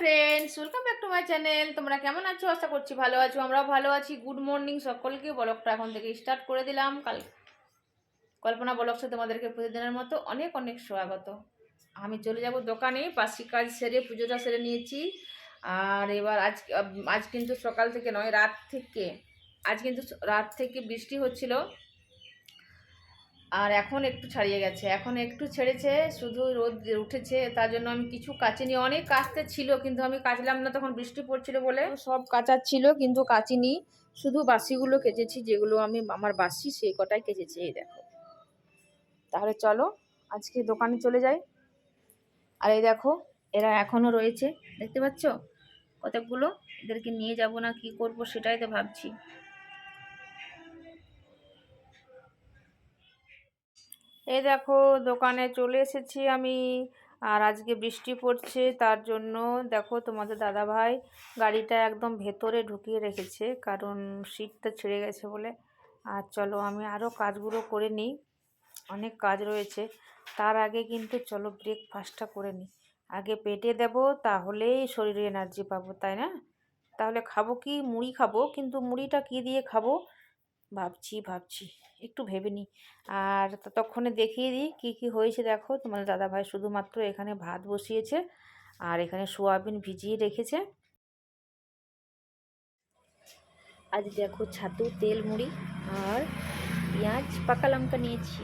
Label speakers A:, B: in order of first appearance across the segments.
A: Friends welcome back channel তোমরা কেমন আছো? আশা করছি ভালো আছো আমরা ভালো আছি। গুড মর্নিং সকলকে। ব্লগটা এখন থেকে স্টার্ট করে দিলাম। কালকে কল্পনা ব্লগসে তোমাদেরকে প্রতিদিনের মতো অনেক অনেক স্বাগত। আমি চলে যাব দোকানে পাশি কাজ সেরে, পুজোটা সেরে নিয়েছি। আর এবার আজ আজ কিন্তু সকাল থেকে নয়, রাত থেকে। আজ কিন্তু রাত থেকে বৃষ্টি হচ্ছিল। আর এখন একটু ছাড়িয়ে গেছে। এখন একটু ছেড়েছে, শুধু রোদ উঠেছে, তার জন্য আমি কিছু কাচিনি। অনেক কাচতে ছিল, কিন্তু আমি কাচলাম না, তখন বৃষ্টি পড়ছিল বলে। সব কাচার ছিল, কিন্তু কাচিনি। শুধু বাসিগুলো কেচেছি, যেগুলো আমি, আমার বাসি সেই কটাই কেচেছি, এই দেখো। তাহলে চলো, আজকে দোকানে চলে যাই। আর এই দেখো, এরা এখনও রয়েছে, দেখতে পাচ্ছ? কতকগুলো? এদেরকে নিয়ে যাব না, কি করব সেটাই তো ভাবছি। এই দেখো, দোকানে চলে এসেছি আমি, আর আজকে বৃষ্টি পড়ছে, তার জন্য দেখো তোমাদের দাদা ভাই গাড়িটা একদম ভেতরে ঢুকিয়ে রেখেছে, কারণ সিটটা ছিঁড়ে গেছে বলে। আর চলো, আমি আরও কাজগুলো করে নিই। অনেক কাজ রয়েছে। তার আগে কিন্তু চলো ব্রেকফাস্টটা করে নিই আগে পেটে দেব, তাহলেই শরীরে এনার্জি পাবো, তাই না? তাহলে খাব কি? মুড়ি খাব, কিন্তু মুড়িটা কি দিয়ে খাব? ভাবছি ভাবছি, একটু ভেবে নিই আর ততক্ষণে দেখিয়ে দিই কী কী হয়েছে দেখো। তোমাদের দাদাভাই শুধুমাত্র এখানে ভাত বসিয়েছে আর এখানে সোয়াবিন ভিজিয়ে রেখেছে। আজ দেখো ছাতু, তেল, মুড়ি আর পেঁয়াজ, পাকা লঙ্কা নিয়েছি।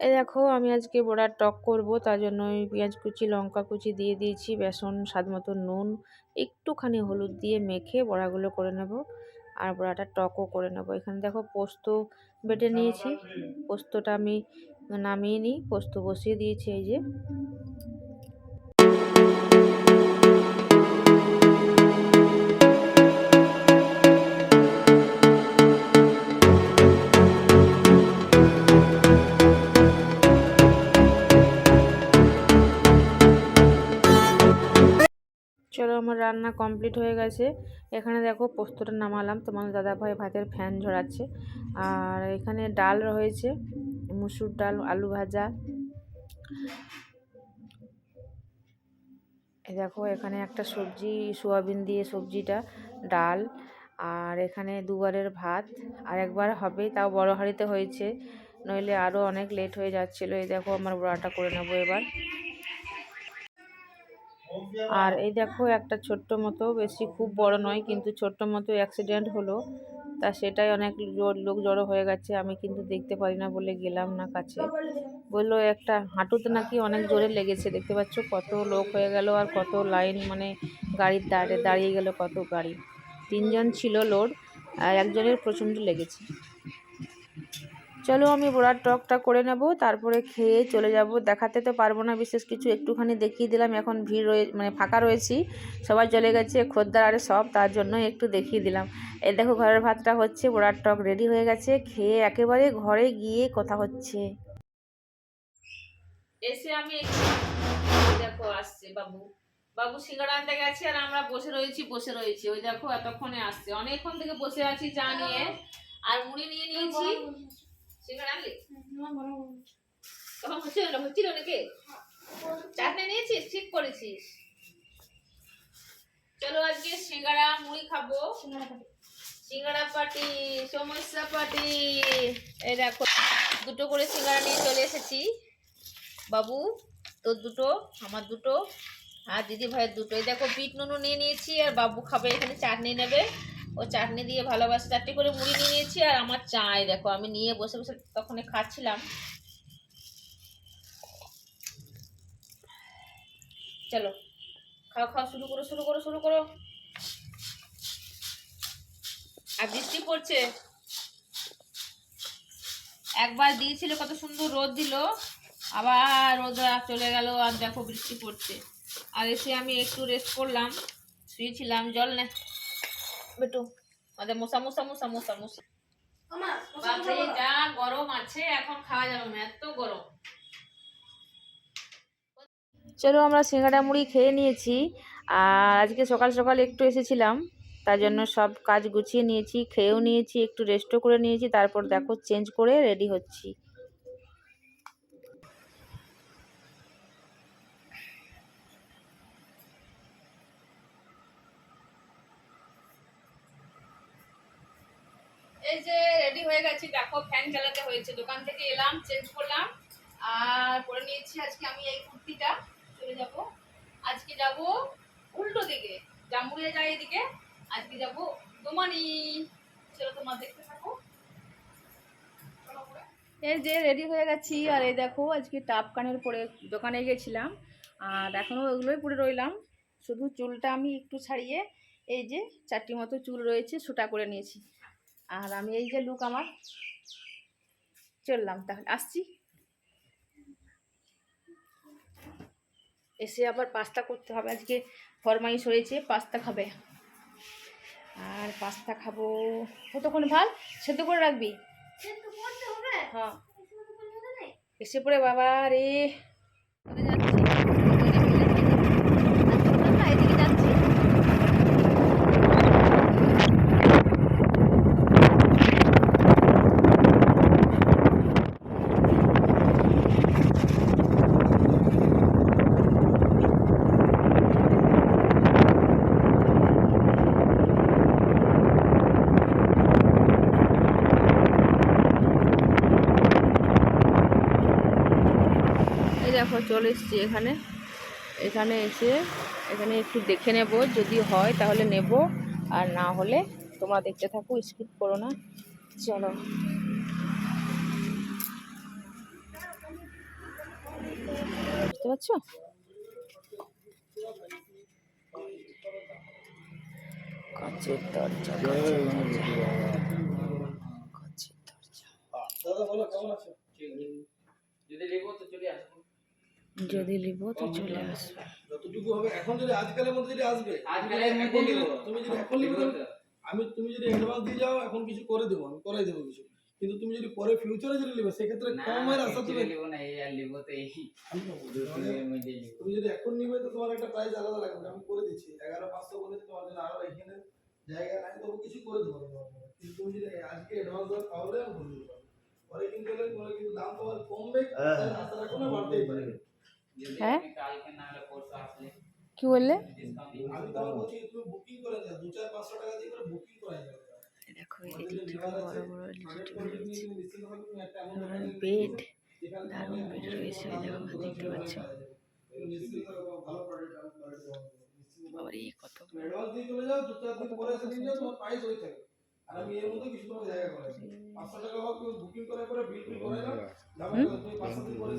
A: এই দেখো, আমি আজকে বড়ার টক করব, তার জন্য ওই পেঁয়াজ কুচি, লঙ্কা কুচি দিয়ে দিয়েছি, বেসন, স্বাদ মতো নুন, একটুখানি হলুদ দিয়ে মেখে বড়াগুলো করে নেব, আর বড়াটা টকও করে নেব। এখানে দেখো পোস্ত বেটে নিয়েছি, পোস্তটা আমি নামিয়ে নিই, পোস্ত বসিয়ে দিয়েছি এই যে। রান্না কমপ্লিট হয়ে গেছে। এখানে দেখো পোস্তটা নামালাম। তোমার দাদা ভাই ভাতের ফ্যান ঝরাচ্ছে। আর এখানে ডাল রয়েছে, মুসুর ডাল, আলু ভাজা। দেখো এখানে একটা সবজি, সোয়াবিন দিয়ে সবজিটা, ডাল। আর এখানে দুবারের ভাত। আর একবার হবে, তাও বড় হাঁড়িতে হয়েছে। নইলে আরও অনেক লেট হয়ে যাচ্ছিল। এই দেখো আমার বড়াটা করে নেব এবার। আর এই দেখো, একটা ছোট্ট মতো, বেশি খুব বড় নয়, কিন্তু ছোট্ট মতো অ্যাক্সিডেন্ট হলো। তা সেটাই অনেক লোক জড়ো হয়ে গেছে, আমি কিন্তু দেখতে পারি না বলে গেলাম না কাছে। বলল, একটা হাঁটুতে নাকি অনেক জোরে লেগেছে, দেখতে পাচ্ছ কত লোক হয়ে গেল আর কত লাইন মানে গাড়ির দাঁড়িয়ে দাঁড়িয়ে গেল কত গাড়ি। তিনজন ছিল লোড, আর একজনের প্রচণ্ড লেগেছে। চলো আমি বড়ার টকটা করে নেব, তারপরে খেয়ে চলে যাব। দেখাতে তো পারব না, বিশেষ কিছু একটুখানি দেখিয়ে দিলাম, এখন ভিড় রয়ে মানে ফাঁকা রয়েছি। সবাই চলে গেছে, খদ্দার আরে সব, তার জন্য একটু দেখিয়ে দিলাম। এই দেখো, ঘরের ভাতটা হচ্ছে, বড়ার টক রেডি হয়ে গেছে, খেয়ে একেবারে ঘরে গিয়ে কথা হচ্ছে। এসে আমি দেখো, আসছে বাবু। বাবু সিঙ্গাড়া আনতে গেছে, আর আমরা বসে রয়েছি বসে রয়েছি। ওই দেখো, এতক্ষণে আসছে। অনেকক্ষণ থেকে বসে আছি চা নিয়ে। আর মুড়ি নিয়ে নিয়েছি। সিঙ্গাড়া আনলি তখন হচ্ছিল না হচ্ছিল নাকি চাটনি নিয়েছিস ঠিক করেছিস চলো আজকে সিঙ্গাড়া মুড়ি খাব সিঙ্গাড়া পাটি সমস্যা পাটি এই দেখো দুটো করে সিঙ্গাড়া নিয়ে চলে এসেছি বাবু তোর দুটো আমার দুটো আর দিদি ভাইয়ের দুটো এই দেখো বিট নুনু নিয়ে নিয়েছি আর বাবু খাবে এখানে চাটনি নেবে ও চাটনি দিয়ে ভালোবাসে। চারটে করে মুড়ি নিয়ে নিয়েছি আর আমার চাই, দেখো, আমি নিয়ে বসে বসে তখন খাচ্ছিলাম। চলো, খাও খাও, শুরু করো শুরু করো শুরু করো। আর বৃষ্টি পড়ছে। একবার দিয়েছিল কত সুন্দর রোদ দিল, আবার রোদ চলে গেল, আর দেখো বৃষ্টি পড়ছে। আর এসে আমি একটু রেস্ট করলাম, শুয়েছিলাম, জল নে বেটু আমাদের মশা মশা মশা মশা মশা। বাপরে যা গরম আছে এখন খাওয়া যাবে না এত গরম। চলো আমরা সিঙ্গাড়া মুড়ি খেয়ে নিয়েছি। আর আজকে সকাল সকাল একটু এসেছিলাম তার জন্য সব কাজ গুছিয়ে নিয়েছি খেয়েও নিয়েছি একটু রেস্টও করে নিয়েছি তারপর দেখো চেঞ্জ করে রেডি হচ্ছি। এই যে রেডি হয়ে গেছি, দেখো ফ্যান চালাতে হয়েছে। দোকান থেকে এলাম চেঞ্জ করলাম, আর পরে নিয়েছি আজকে আমি এই কুর্তিটা, চলে যাব। আজকে যাব উল্টো দিকে, জামুড়িয়া যায় এদিকে। আজকে যাব দোমানি। চলো, তোমার দেখতে থাকো। এই যে রেডি হয়ে গেছি, আর এই দেখো, আজকে টাপ কানের পরে দোকানে গেছিলাম। আর এখনও ওগুলোই পরে রইলাম। শুধু চুলটা আমি একটু ছাড়িয়ে, এই যে চারটি মতো চুল রয়েছে, সোটা করে নিয়েছি। আর আমি এই যে লুক আমার চললাম তাহলে আসছি। এসে আবার পাস্তা করতে হবে আজকে ফরমাইশ হয়েছে পাস্তা খাবে। আর পাস্তা খাব কতক্ষণ ভালো সেদ্ধ করে রাখবি? হ্যাঁ। এসে পড়ে বাবা রে। দেখো চলে এসছি এখানে। এখানে এসে এখানে একটু দেখে নেব, যদি হয় তাহলে নেব, আর না হলে তোমরা দেখতে থাকো স্কিপ করো না। চলো। বুঝতে পারছ? কাচের দরজা, কাচের
B: দাদা বলো, কেমন আছো?
A: যদি নিব তো চলে আসবে।
B: যতটুকু হবে এখন যদি আজকালের মধ্যে যদি আসবে
C: আজকালের
B: এখন
C: মধ্যে
B: তুমি যদি এখন নিবে আমি তুমি যদি অ্যাডভান্স দিয়ে যাও এখন কিছু করে দেবো আমি করাই দেবো কিছু। কিন্তু তুমি যদি পরে ফিউচারে যদি নেবে সেক্ষেত্রে কমের আশা তুমি
C: লিবো না এই আর লিবো তো এই
B: আমি নেব।
C: দুদিনের মধ্যে
B: তুমি যদি এখন নিবে তো তোমার একটা প্রাইস আলাদা লাগবে আমি করে দিচ্ছি। এগারো পাঁচশো বলে তোমার জন্য আরও এখানে জায়গা নাই তবু কিছু করে দেবো আমি তোমার জন্য। কিন্তু তুমি যদি আজকে অ্যাডভান্স দাও তাহলে আমি করে দেবো। পরে কিন্তু পরে কিন্তু দাম তোমার কমবে তাই আশা রাখো না বাড়তেই পারে।
C: যদি
A: হ্যাঁ? কি বললে?
C: ডিসকাউন্ট
B: আমি তোমার বলছি তুমি বুকিং করে যাও দু চার পাঁচশো টাকা দিয়ে বুকিং করে
A: দেখো বড় বড়
B: নিয়ে
A: বেড দারুণ বেড রয়েছে দেখো দেখতে পাচ্ছ। বাবারে কত
B: আমি এর মধ্যে কিছু জায়গা করে দেবো। পাঁচশো টাকা হোক, তুমি করার পরে টিল করে আর পাঁচশো টাকা বাড়াই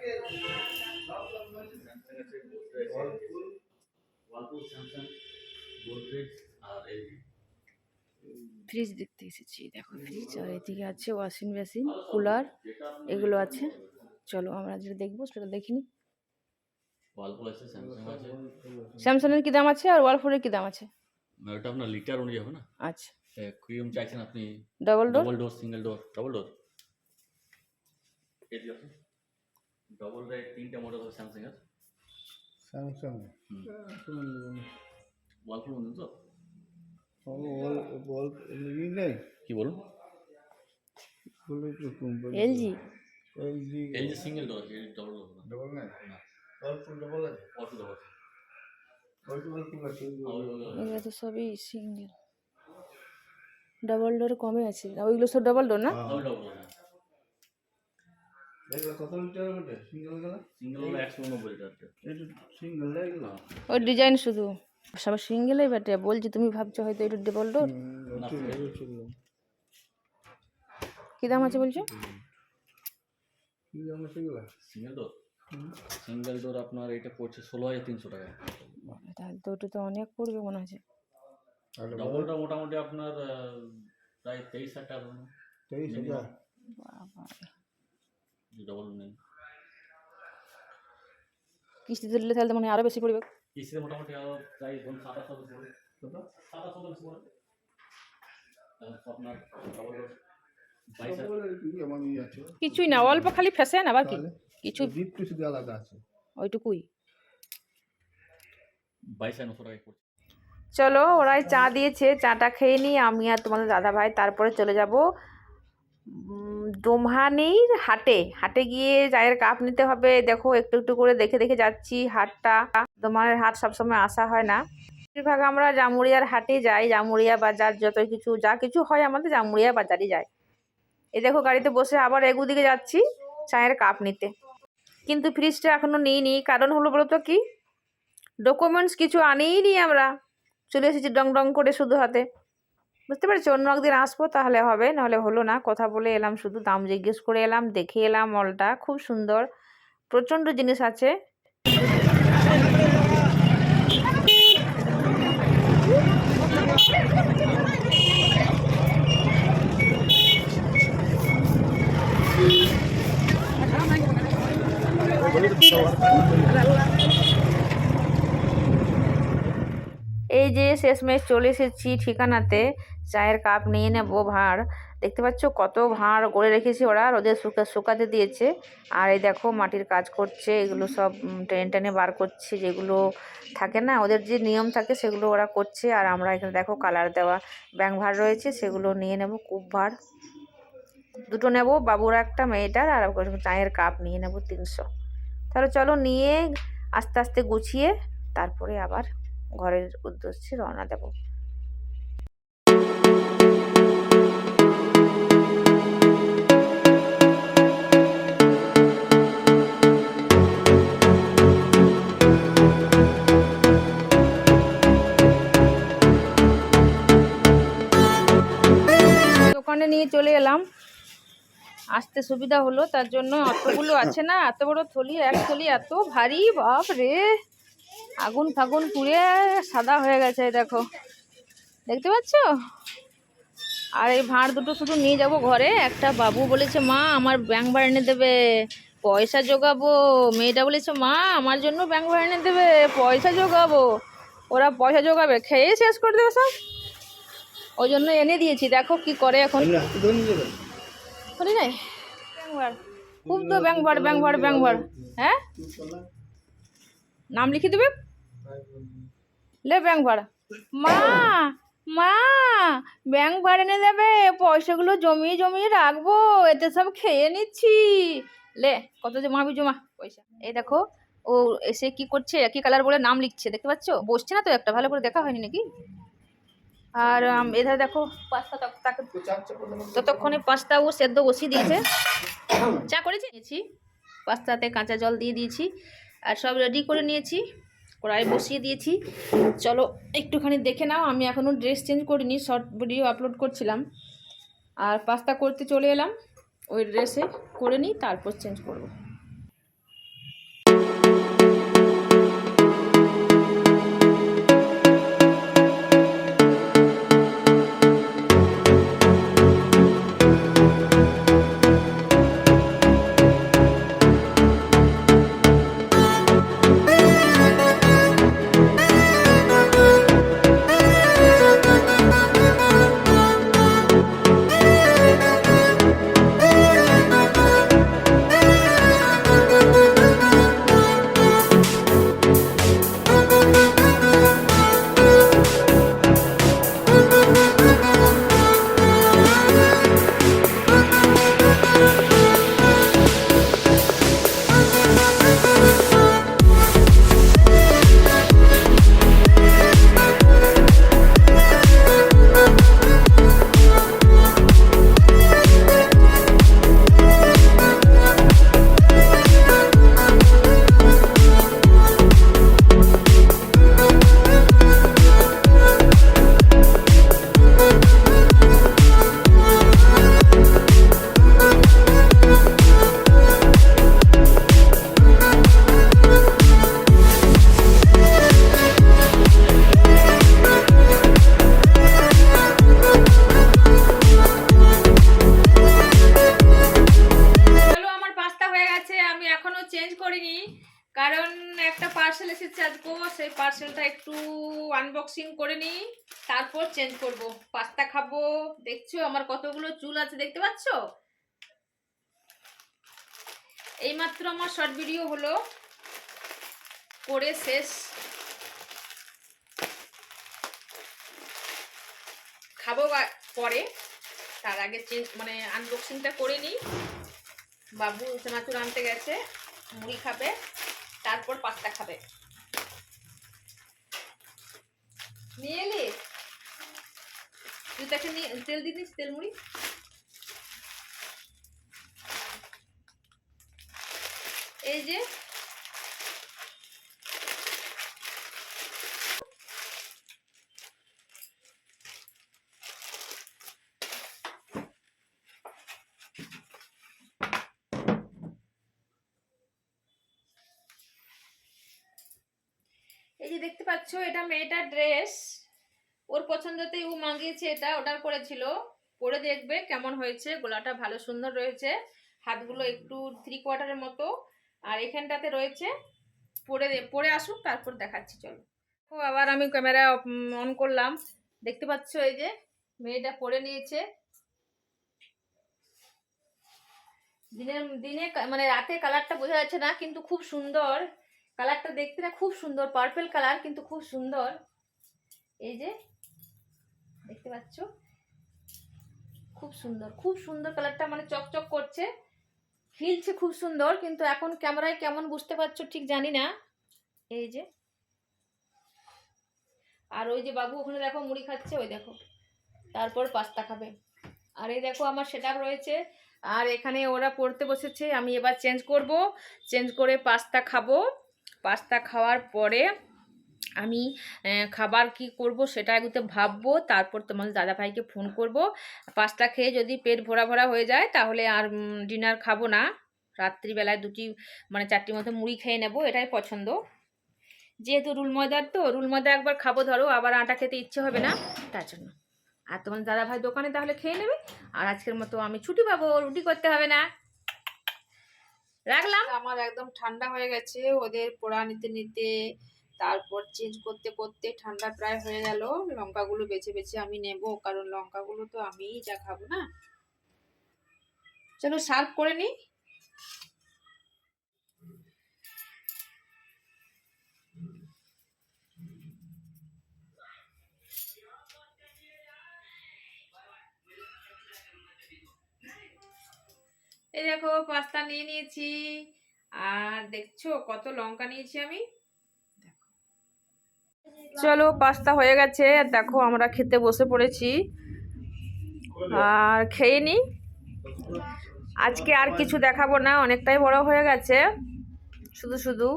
A: ফ্রিজ দেখতে এসেছি। দেখো ফ্রিজ আর এদিকে আছে ওয়াশিং মেশিন কুলার এগুলো আছে। চলো আমরা যেটা দেখব সেটা দেখিনি।
D: ওয়ালপুল আছে আছে।
A: স্যামসাংয়ের কী দাম আছে আর ওয়ালফোনের কী দাম আছে?
D: ওটা আপনার লিটার অনুযায়ী হবে না?
A: আচ্ছা।
D: ক্রিম চাইছেন আপনি?
A: Double door
D: double door single door double door double door তিনটা মডেল হবে স্যামসাং এর।
E: স্যামসাং
D: ওয়ালপুল বলুন তো
E: এলজি নেই
D: কি বলুন?
E: বলে তো company
A: LG
E: LG
D: LG single double door না?
E: ডবল ডবল আছে?
D: ডবল
A: এগুলো তো সবই সিঙ্গেল। ডবল ডোর কমে আছে। ওইগুলো সব ডবল ডোর না?
D: ডবল ডবল
A: ওই ডিজাইন শুধু। সব সিঙ্গেলেই বেটে বলছি তুমি ভাবছ হয়তো এটা ডবল ডোর কী দাম আছে বলছো?
E: কি দাম আছে এগুলো?
D: সিঙ্গেল ডোর সিঙ্গেল ডোর আপনার এটা পড়ছে ষোলো হাজার তিনশো টাকা।
A: তাহলে তো ওটা তো অনেক পড়বে মনে হচ্ছে।
E: আর
D: ডবলটা মোটামুটি আপনার প্রায় তেইশ হাজার টাকা।
E: তেইশ হাজার?
D: ডবল নেই।
A: কিস্তি দিলে তাহলে তো মানে আরও বেশি পড়বে।
D: কিস্তিতে মোটামুটি আরও প্রায় ধরুন সাতাশ শতাংশ সাতাশ শতাংশ পড়ে। আপনার
E: ইয়ে
A: কিছুই না অল্প খালি ফ্যাশন আবার কি? কিছু
E: শুধু আলাদা আছে।
A: ওইটুকুই। চলো ওরাই চা দিয়েছে চাটা খেয়ে নিই আমি আর তোমাদের দাদা ভাই তারপরে চলে যাব। উম, ডোমহানির হাটে হাটে গিয়ে চায়ের কাপ নিতে হবে। দেখো একটু একটু করে দেখে দেখে যাচ্ছি হাটটা। ডোমহানের হাট সবসময় আসা হয় না। বেশিরভাগ আমরা জামুরিয়ার হাটে যাই জামুড়িয়া বাজার যত কিছু যা কিছু হয় আমাদের জামুরিয়া বাজারই যাই এই দেখো গাড়িতে বসে আবার এগুদিকে যাচ্ছি চায়ের কাপ নিতে। কিন্তু ফ্রিজটা এখনও নিইনি কারণ হলো বলতো কি? ডকুমেন্টস কিছু আনিই নি আমরা। চলে এসেছি ডং ডং করে শুধু হাতে। বুঝতে পেরেছি? অন্য একদিন আসব তাহলে হবে, নাহলে হলো না। কথা বলে এলাম, শুধু দাম জিজ্ঞেস করে এলাম, দেখে এলাম মলটা, খুব সুন্দর। প্রচণ্ড জিনিস আছে। এই যে শেষমেশ চলে এসেছি ঠিকানাতে। চায়ের কাপ নিয়ে নেব ভাঁড়। দেখতে পাচ্ছ কত ভাঁড় গড়ে রেখেছি ওরা, রোদে শুকা শুকাতে দিয়েছে। আর এই দেখো মাটির কাজ করছে, এগুলো সব টেনে টেনে বার করছে, যেগুলো থাকে না, ওদের যে নিয়ম থাকে সেগুলো ওরা করছে। আর আমরা এখানে দেখো কালার দেওয়া ব্যাং ভাঁড় রয়েছে, সেগুলো নিয়ে নেব, কূপ ভাঁড়। দুটো নেব, বাবুর একটা, মেয়েটার, আর চায়ের কাপ নিয়ে নেব, তিনশো। তাহলে চলো নিয়ে আস্তে আস্তে গুছিয়ে, তারপরে আবার ঘরের উদ্দেশ্যে রওনা দেব। দোকানে নিয়ে চলে এলাম। আসতে সুবিধা হলো, তার জন্য অতগুলো আছে না, এত বড় থলি, এক থলি এত ভারী বাপ রে আগুন ফাগুন পুড়ে সাদা হয়ে গেছে দেখো। দেখতে পাচ্ছ? আর এই ভাঁড় দুটো শুধু নিয়ে যাব ঘরে, একটা বাবু বলেছে, মা, আমার ব্যাংক ভাড়া দেবে, পয়সা জোগাবো। মেয়েটা বলেছে, মা, আমার জন্য ব্যাংক ভাড়া দেবে, পয়সা জোগাবো। ওরা পয়সা জোগাবে, খেয়ে শেষ করে দেবে সব। ওই জন্য এনে দিয়েছি দেখো কি করে এখন। শুনি নাই? ভাড় খুব তো ভাড় ব্যাংক ভাড় হ্যাঁ? নাম লিখে দেবে? লে ভাড়া মা মা ব্যাংক ভাড়া এনে দেবে পয়সাগুলো জমিয়ে জমিয়ে রাখব এতে সব খেয়ে নিচ্ছি। লে কত জমাবি জমা পয়সা। এই দেখো ও এসে কি করছে একই কালার বলে নাম লিখছে দেখতে পাচ্ছ? বসছে না তো একটা ভালো করে দেখা হয়নি নাকি? আর এধারে দেখো পাস্তা তাক- তাকে ততক্ষণে পাস্তাও সেদ্ধ বসিয়ে দিয়েছে। চা করেছি, নিয়েছি। পাস্তাতে কাঁচা জল দিয়ে দিয়েছি। আর সব রেডি করে নিয়েছি। কড়াই বসিয়ে দিয়েছি। চলো, একটুখানি দেখে নাও। আমি এখনও ড্রেস চেঞ্জ করিনি শর্ট ভিডিও আপলোড করছিলাম। আর পাস্তা করতে চলে এলাম। ওই ড্রেসে করে নিই, তারপর চেঞ্জ করব। আনবক্সিং করে নিই, তারপর চেঞ্জ করব। পাস্তা খাব। দেখছ, আমার কতগুলো চুল আছে, দেখতে পাচ্ছ? এইমাত্র আমার শর্ট ভিডিও হলো। করে শেষ। খাব পরে। তার আগে চেঞ্জ মানে আনবক্সিংটা করে নিই। বাবু চানাচুর আনতে গেছে, মুড়ি খাবে, তারপর পাস্তা খাবে। নিয়ে এলি? তুই তাকে তেল দিনিস তেল মুড়ি। এই যে এই যে দেখতে পাচ্ছ এটা মেয়েটার ড্রেস ওর পছন্দতেই ও মাগিয়েছে এটা অর্ডার করেছিল। পরে দেখবে কেমন হয়েছে। গলাটা ভালো সুন্দর রয়েছে। হাতগুলো একটু থ্রি কোয়ার্টারের মতো। আর এখানটাতে রয়েছে। পরে পরে আসুক, তারপর দেখাচ্ছি, চলো। ও, আবার আমি ক্যামেরা অন করলাম। দেখতে পাচ্ছ এই যে, মেয়েটা পরে নিয়েছে। দিনের, দিনে মানে রাতে কালারটা বোঝা যাচ্ছে না, কিন্তু খুব সুন্দর। কালারটা দেখতে না খুব সুন্দর পার্পেল কালার কিন্তু খুব সুন্দর। এই যে, দেখতে পাচ্ছ? খুব সুন্দর খুব সুন্দর কালারটা মানে চকচক করছে। হিলছে খুব সুন্দর, কিন্তু এখন ক্যামেরায় কেমন বুঝতে পারছ ঠিক জানি না। এই যে। আর ওই যে বাবু ওখানে দেখো মুড়ি খাচ্ছে, ওই দেখো। তারপর পাস্তা খাবে। আর এই দেখো আমার সেট রয়েছে। আর এখানে ওরা পড়তে বসেছে, আমি এবার চেঞ্জ করব। চেঞ্জ করে পাস্তা খাব। পাস্তা খাওয়ার পরে আমি খাবার কি করব সেটা আগে তো ভাববো, তারপর তোমাদের দাদাভাইকে ফোন করব। পাস্তা খেয়ে যদি পেট ভরা ভরা হয়ে যায় তাহলে আর ডিনার খাব না। রাত্রিবেলায় দুটি মানে চারটি মতো মুড়ি খেয়ে নেব, এটাই পছন্দ। যেহেতু রুল ময়দার তো, রুল ময়দা একবার খাব ধরো, আবার আটা খেতে ইচ্ছে হবে না, তার জন্য। আর তোমার দাদাভাই দোকানে তাহলে খেয়ে নেবে, আর আজকের মতো আমি ছুটি পাবো, রুটি করতে হবে না। রাখলাম। আমার একদম ঠান্ডা হয়ে গেছে, ওদের পোড়া নিতে নিতে, তারপর চেঞ্জ করতে করতে ঠান্ডা প্রায় হয়ে গেল। লঙ্কাগুলো বেছে বেছে আমি নেব, কারণ লঙ্কাগুলো তো আমিই যা খাব না। চলো সার্ভ করে নিই। এই দেখো পাস্তা নিয়ে নিয়েছি। আর দেখছ কত লঙ্কা নিয়েছি আমি? চলো পাস্তা হয়ে গেছে। দেখো আমরা খেতে বসে পড়েছি। আর খেয়ে নি? আজকে আর কিছু দেখাবো না, অনেকটাই বড় হয়ে গেছে। শুধু শুধু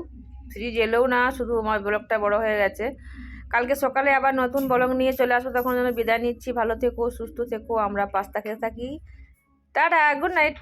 A: ফ্রিজ এলেও না, শুধু আমার ব্লগটা বড় হয়ে গেছে। কালকে সকালে আবার নতুন ব্লগ নিয়ে চলে আসব, তখন যেন বিদায় নিচ্ছি। ভালো থেকো, সুস্থ থেকো, আমরা পাস্তা খেতে থাকি। Tata good night